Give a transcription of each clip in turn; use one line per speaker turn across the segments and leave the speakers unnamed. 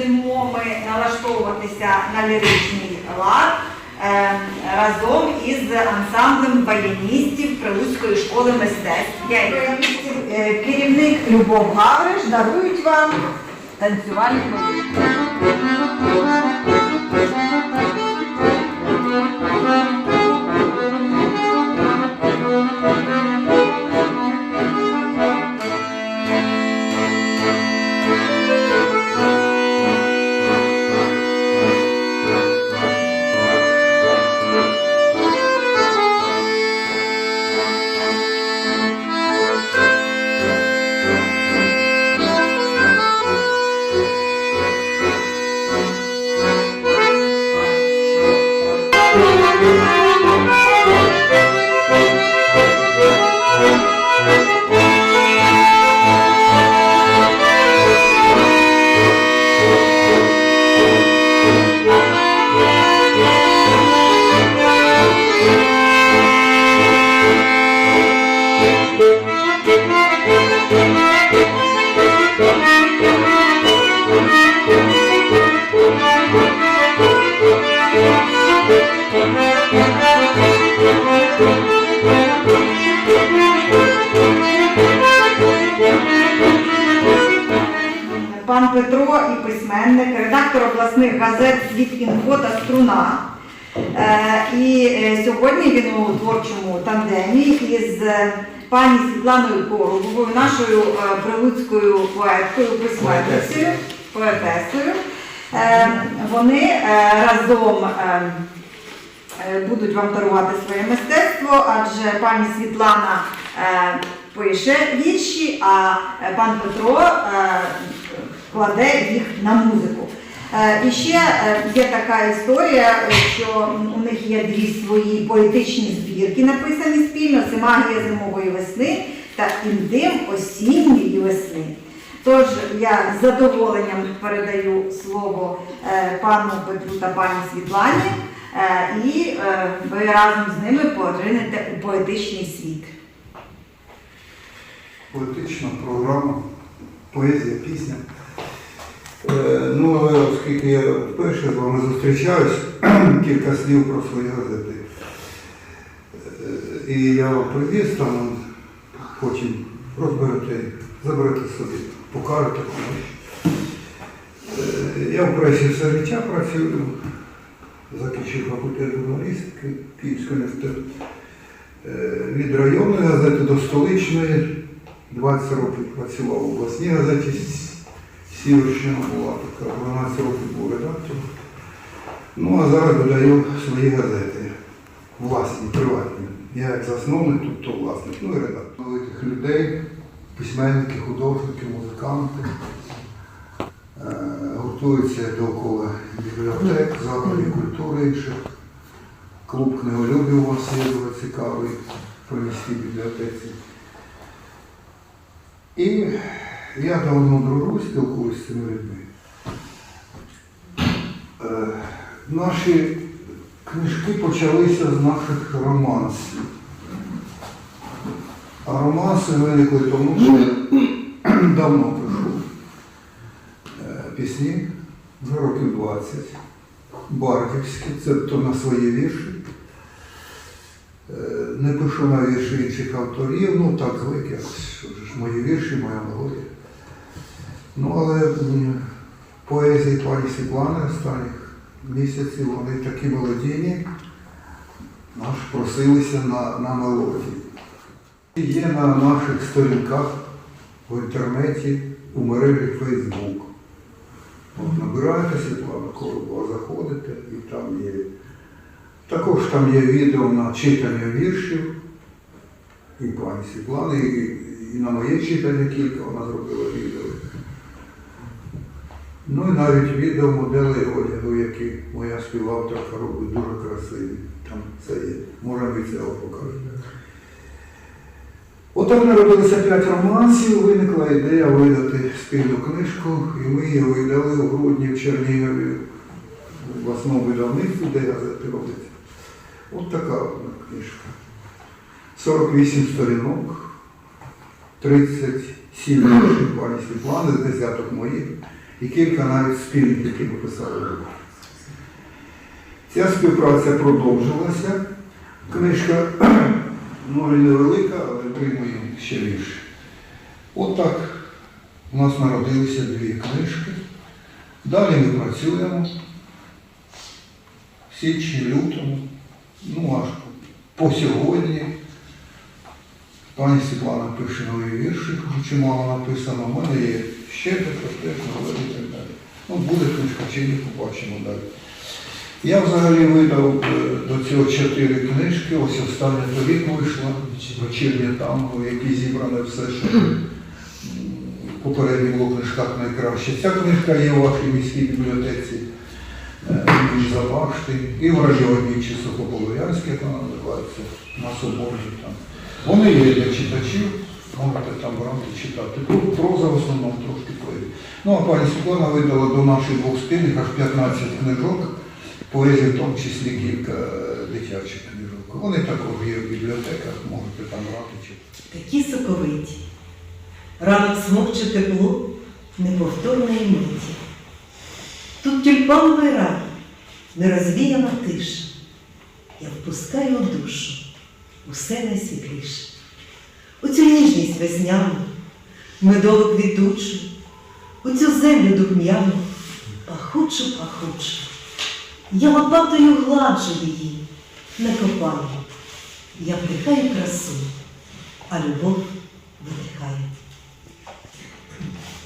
будемо ми налаштовуватися на ліричний лад е, разом із ансамблем баяністів Прилуцької школи мистецтв. Е, керівник Любов Гавриш дарують вам танцювальні музики. Газет Світ інфо та струна. Е, І е, сьогодні він у творчому тандемі із е, пані Світланою Коробовою, нашою прилуцькою поеткою, письменницею, поетесою. Вони разом будуть вам дарувати своє мистецтво, адже пані Світлана пише вірші, а пан Петро кладе їх на музику. Е, І ще е, є така історія, е, що у них є дві свої поетичні збірки, написані спільно це магія зимової весни та індим осінньої весни. Тож я з задоволенням передаю слово пану Петру та пані Світлані, і ви разом з ними поринете у поетичний світ.
Поетична програма, поезія, пісня. Е, Ну, але оскільки я вперше з вами зустрічаюсь, кілька слів про свої газети. Е, І я вам привіз, там потім розберете, заберете собі, покажете комусь. Е, Я в пресі все життя працюю, закінчив факультет журналістики Київського університету. Від районної газети до столичної 20 років працював в обласній газеті С- Сіверщина була така, 12 років був редактором. Ну а зараз видаю свої газети, власні, приватні. Я як засновник, тобто власник, ну і редактор. Великих людей, письменники, художники, музиканти. Е, Гуртуються довкола бібліотек, закладів культури інших. Клуб книголюбів у вас є дуже цікавий при міській бібліотеці. І я давно дружу, спілкуюся з цими людьми. Е, Наші книжки почалися з наших романсів. А романси виникли тому, що давно пишу е, пісні, вже років 20, бардівські, це то на свої вірші. Е, Не пишу на вірші інших авторів, ну так звик я, що ж мої вірші, моя мелодія. Ну, але поезії пані Світлани останніх місяців, вони такі мелодійні, аж просилися на, на мелодії. Є на наших сторінках в інтернеті у мережі Facebook. От набираєте Світлана Коробова, заходите і там є. Також там є відео на читання віршів і пані Світлани, і, і на моє читання кілька вона зробила відео. Ну і навіть відео моделей одягу, які моя співавторка робить дуже красиві. Там це є. Може ми цього покажемо. Отак народилося п'ять романсів, виникла ідея видати спільну книжку, і ми її видали у грудні в Чернігові в обласному видавництві, де газети робиться. От така одна книжка. 48 сторінок, 37 віршів пані Світлани, десяток моїх і кілька навіть спільних, які ми писали. Ця співпраця продовжилася. Книжка може невелика, але отримує ще більше. От у нас народилися дві книжки. Далі ми працюємо в січні, лютому, ну аж по сьогодні. Пані Світлана пише нові вірші, чимало написано. У мене є ще теж новели і так далі. Ну, буде книжка чи ні, побачимо далі. Я взагалі видав е, до цього чотири книжки. Ось остання торік вийшла, вечірнє танго, в якій зібране все, що попередньо було в книжках найкраще. Ця книжка є у вашій міській бібліотеці е, Забашти, і в Сухополов'янське, як вона називається, на Соборній там. Вони є для читачів, можете там брати читати. Тут проза в основному трошки поезія. Ну, а пані Світлана видала до наших двох спільних аж 15 книжок, поезії в тому числі кілька е, дитячих книжок. Вони також є в бібліотеках, можете там брати читати.
такі соковиті. Ранок смокче тепло неповторної миті. Тут тюльпановий рай, нерозвіяна тиша. Я впускаю душу усе найсвітліше. У цю ніжність весняну, медову квітучу, у цю землю духм'яну, пахучу, пахучу. Я лопатою гладжу її, не копаю. Я вдихаю красу, а любов видихає.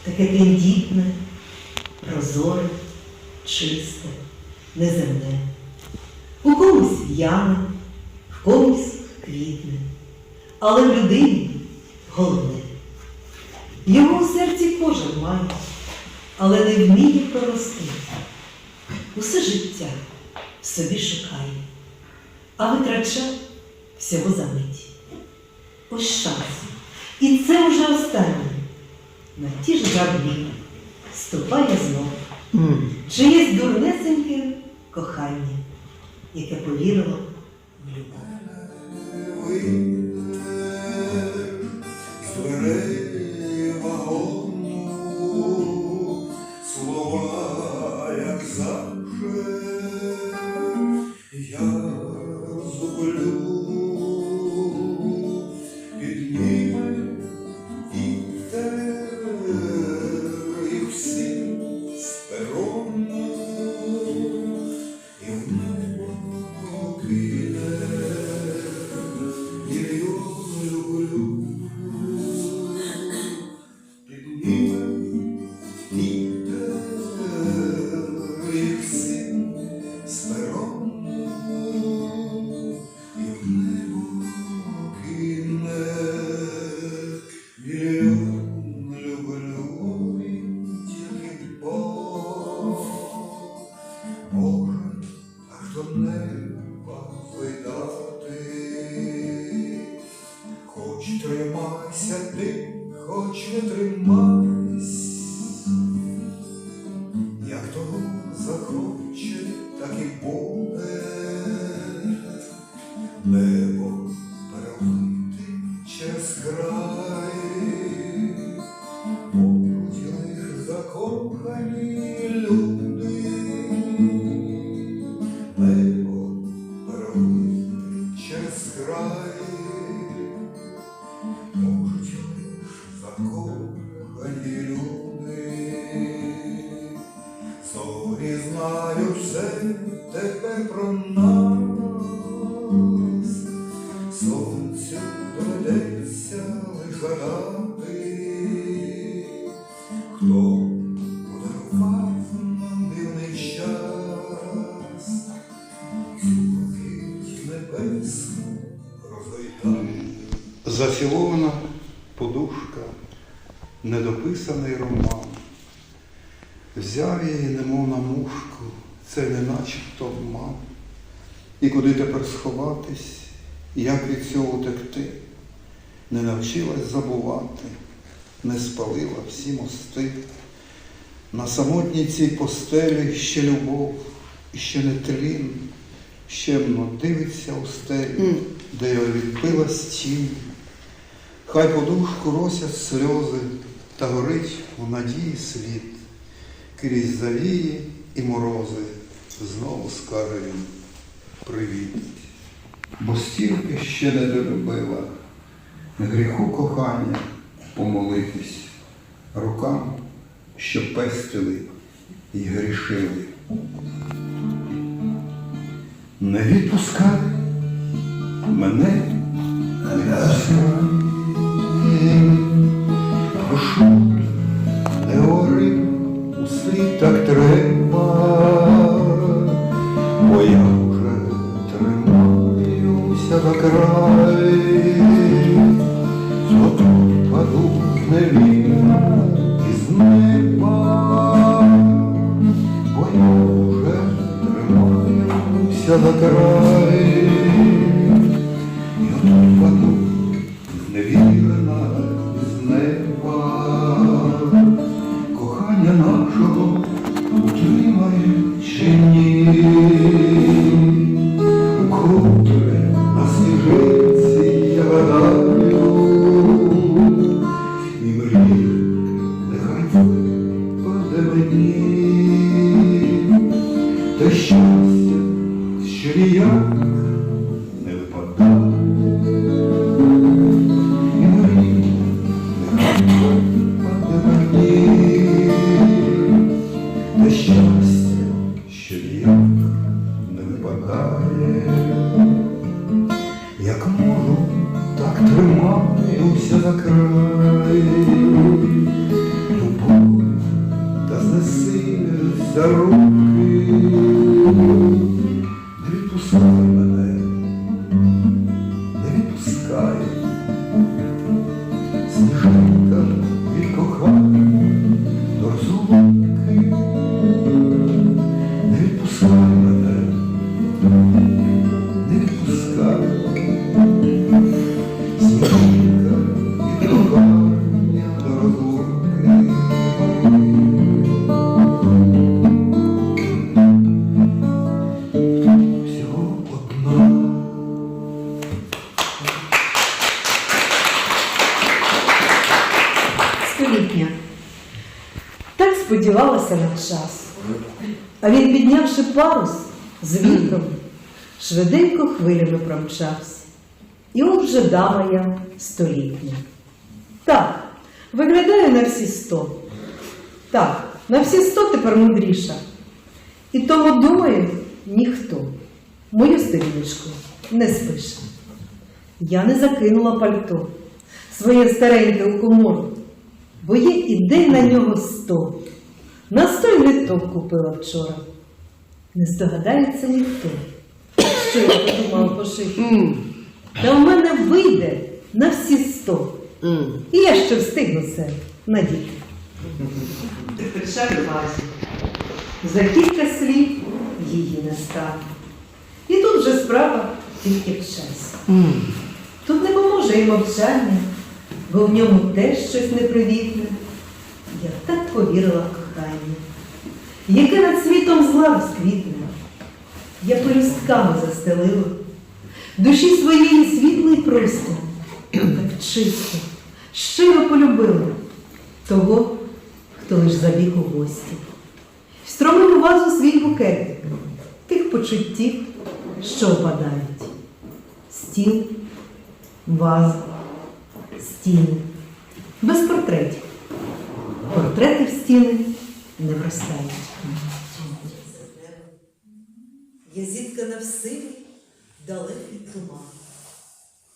Таке тендітне, прозоре, чисте, неземне. У комусь в'яне, в комусь квітне, але в людині головне. Його у серці кожен має, але не вміє прорости. Усе життя в собі шукає, а витрачає всього за мить. Ось шанс. І це вже останнє. На ті ж граблі ступає знов. Чиєсь дурнесеньке кохання, яке повірило
Зацілована подушка, недописаний роман. Взяв її, немов на мушку, це не начебто обман. І куди тепер сховатись, як від цього утекти? Не навчилась забувати, не спалила всі мости. На самотній цій постелі ще любов, ще не тлін, щемно дивиться у стелі, де його відбила стінь. Хай подушку росять сльози, та горить у надії світ. крізь завії і морози, знову він привіт. Бо стільки ще не долюбила, гріху кохання помолитись, рукам, що пестили і грішили. Не відпускай мене, не відпускай. Прошу, не гори, услід так треба, бо я вже тримаюся за край, Отут паду невільно із неба, бо я вже тримаюся за край,
швиденько хвилями промчався. І от вже дама я столітня. Так, виглядаю на всі сто. Так, на всі сто тепер мудріша. І тому думаю, ніхто мою сторіночку не спише. Я не закинула пальто, своє стареньке у комору, бо є ідей на нього сто. На сто й літок купила вчора. Не здогадається ніхто, що я подумала пошити. Та в мене вийде на всі сто. І я ще встигну це надіти. Тепер шар увазі. За кілька слів її не стане. І тут вже справа тільки в часі. Тут не поможе і мовчання, бо в ньому теж щось непривітне. Я так повірила в кохання, яке над світом зла розквітне. Я пелюстками застелила, душі своєї світлий простір, так чисто, щиро полюбила того, хто лиш забіг у гості. Встромив у вазу свій букетик тих почуттів, що опадають. Стіл, ваза, стіни. Без портретів. Портрети в стіни не вростають. Зіткана в далекий туман,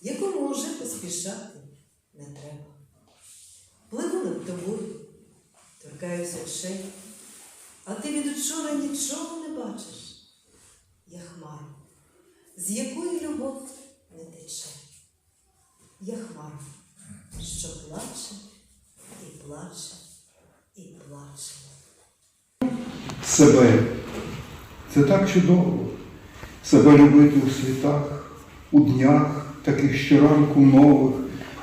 якому уже поспішати не треба. Пливу над тобою, торкаюсь очей, а ти від учора нічого не бачиш. Я хмара, з якої любов не тече. Я хмара, що плаче і плаче і плаче.
себе. Це так чудово. Себе любити у світах, у днях, таких щоранку нових,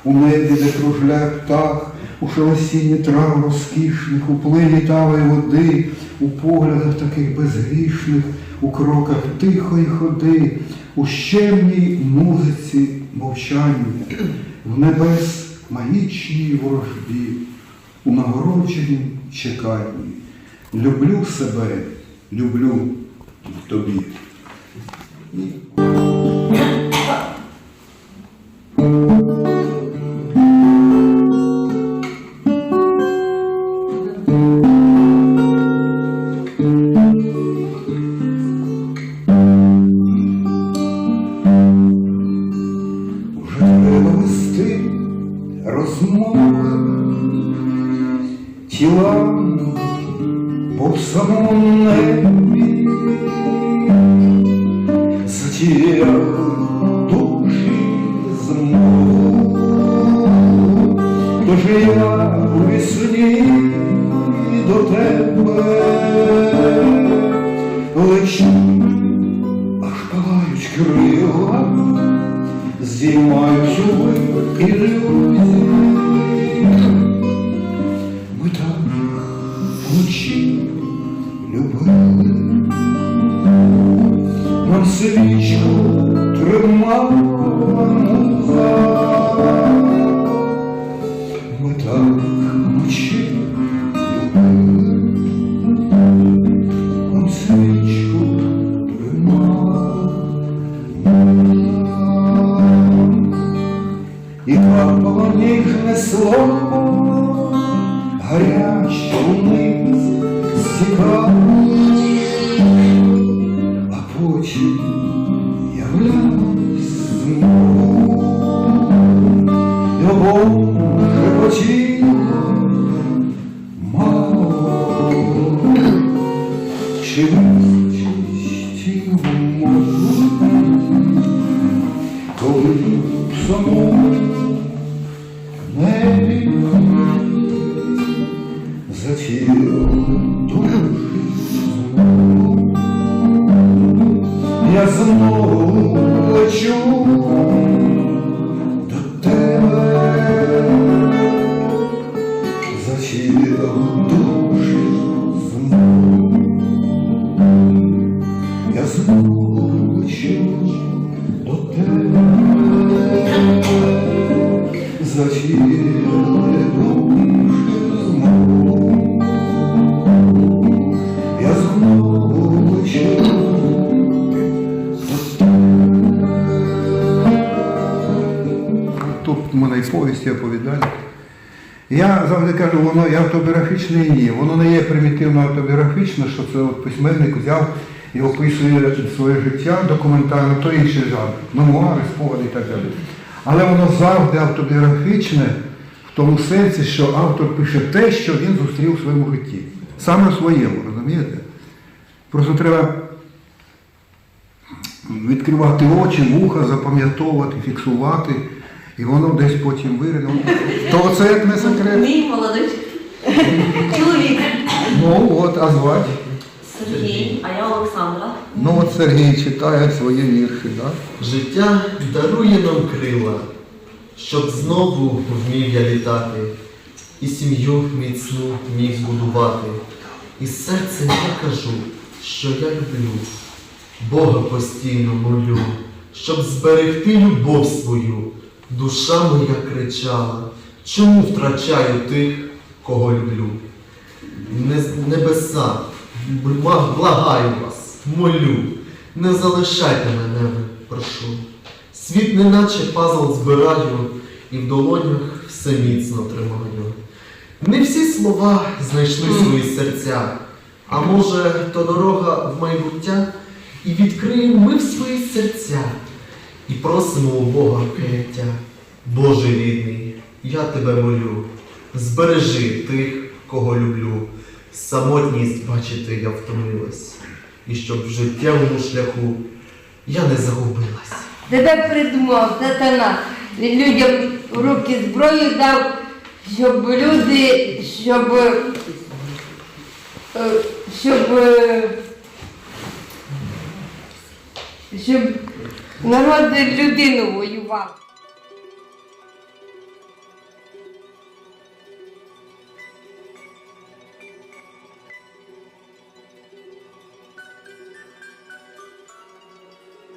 у небі, де кружляє птах, у шелесінні трав розкішних, у плині тавої води, у поглядах таких безгрішних, у кроках тихої ходи, у щемній музиці мовчання, в небес магічній ворожбі, у нагородженім чеканні. люблю себе, люблю в тобі. 음. Нам свічку потім являлось знову, і обом шепотіло Тут в мене і повісті, і. Я завжди кажу, воно і автобіографічне і ні. Воно не є примітивно автобіографічне, що це от письменник взяв і описує своє життя документально, то інший жанр, мемуари, спогади і так далі. Але воно завжди автобіографічне в тому сенсі, що автор пише те, що він зустрів у своєму житті. Саме в своєму, розумієте? Просто треба відкривати очі, вуха, запам'ятовувати, фіксувати, і воно десь потім вирине. То це як не секрет.
Мій молодий чоловік
Ну от, а звати?
Сергій, а я Олександра.
Ну от Сергій читає свої вірші, так?
Життя дарує нам крила, щоб знову вмів я літати, і сім'ю міцну міг збудувати. І з серцем я кажу, що я люблю, Бога постійно молю, щоб зберегти любов свою. Душа моя кричала, чому втрачаю тих, кого люблю? Небеса, благаю вас, молю, не залишайте мене, прошу. Світ неначе пазл збираю і в долонях все міцно тримаю. Не всі слова знайшли свої серця, а може, то дорога в майбуття, і відкриємо ми в свої серця і просимо у Бога каяття. Боже рідний, я тебе молю, збережи тих, кого люблю. Самотність бачити я втомилась, і щоб в життєвому шляху я не загубилась.
Тебе придумав сатана. Людям в руки зброю дав, щоб люди, щоб, е, щоб, е, щоб народ людину воював.